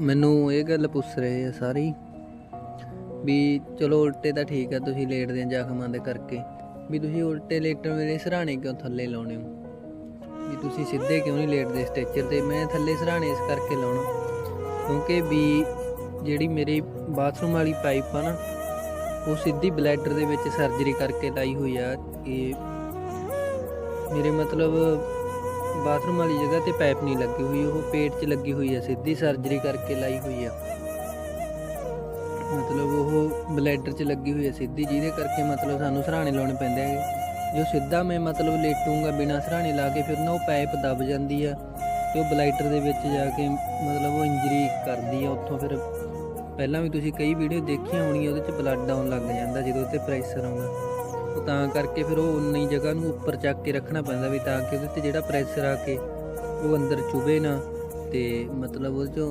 ਮੈਨੂੰ ਇਹ ਗੱਲ ਪੁੱਛ ਰਹੇ ਆ ਸਾਰੇ ਵੀ ਚਲੋ ਉਲਟੇ ਤਾਂ ਠੀਕ ਆ, ਤੁਸੀਂ ਲੇਟਦੇ ਆ ਜ਼ਖਮਾਂ ਦੇ ਕਰਕੇ। ਵੀ ਤੁਸੀਂ ਉਲਟੇ ਲੇਟਣ ਵੇਲੇ ਸਰਾਣੇ ਕਿਉਂ ਥੱਲੇ ਲਾਉਣੇ ਹੋ? ਵੀ ਤੁਸੀਂ ਸਿੱਧੇ ਕਿਉਂ ਨਹੀਂ ਲੇਟਦੇ ਸਟ੍ਰੈਚਰ ਤੇ? ਮੈਂ ਥੱਲੇ ਸਰਾਣੇ ਇਸ ਕਰਕੇ ਲਾਉਣਾ। ਕਿਉਂਕਿ ਵੀ ਜਿਹੜੀ ਮੇਰੀ ਬਾਥਰੂਮ ਵਾਲੀ ਪਾਈਪ ਆ ਨਾ, ਉਹ ਸਿੱਧੀ ਬਲੈਡਰ ਦੇ ਵਿੱਚ ਸਰਜਰੀ ਕਰਕੇ ਲਾਈ ਹੋਈ ਆ। ਕਿ ਮੇਰੇ ਮਤਲਬ ਬਾਥਰੂਮ ਵਾਲੀ ਜਗ੍ਹਾ ਤੇ ਪਾਈਪ ਨਹੀਂ ਲੱਗੀ ਹੋਈ, ਉਹ ਪੇਟ 'ਚ ਲੱਗੀ ਹੋਈ ਹੈ ਸਿੱਧੀ ਸਰਜਰੀ ਕਰਕੇ ਲਾਈ ਹੋਈ ਆ। ਮਤਲਬ ਉਹ ਬਲੈਡਰ 'ਚ ਲੱਗੀ ਹੋਈ ਆ, ਸਿੱਧੀ ਜਿਹਦੇ ਕਰਕੇ ਮਤਲਬ ਸਾਨੂੰ ਸਰਾਣੇ ਲਾਉਣੇ ਪੈਂਦੇ ਹੈਗੇ ਜੋ ਸਿੱਧਾ ਮੈਂ ਮਤਲਬ ਲੇਟੂੰਗਾ, ਬਿਨਾ ਸਰਾਣੇ ਲਾ ਕੇ ਫਿਰ ਨਾ ਉਹ ਪਾਈਪ ਦਬ ਜਾਂਦੀ ਆ ਤੇ ਉਹ ਬਲੈਡਰ ਦੇ ਵਿੱਚ ਜਾ ਕੇ ਮਤਲਬ ਉਹ ਇੰਜਰੀ ਕਰਦੀ ਆ, ਉੱਥੋਂ ਫਿਰ ਪਹਿਲਾਂ ਵੀ ਤੁਸੀਂ ਕਈ ਵੀਡੀਓ ਦੇਖੀਆਂ ਹੋਣੀਆਂ, ਉਹਦੇ 'ਚ ਬਲੱਡ ਆਉਣ ਲੱਗ ਜਾਂਦਾ ਜਦੋਂ ਉੱਤੇ ਪ੍ਰੈਸ਼ਰ ਆਉਂਦਾ। ਤਾਂ ਕਰਕੇ ਫਿਰ ਉਹ ਉਨੀ ਜਗ੍ਹਾ ਨੂੰ ਉੱਪਰ ਚੱਕ ਕੇ ਰੱਖਣਾ ਪੈਂਦਾ ਵੀ ਤਾਂ ਕਿ ਉਹਦੇ ਤੇ ਜਿਹੜਾ ਪ੍ਰੈਸ਼ਰ ਆ ਕੇ ਉਹ ਅੰਦਰ ਚੁਭੇ ਨਾ ਤੇ ਮਤਲਬ ਉਹ 'ਚੋਂ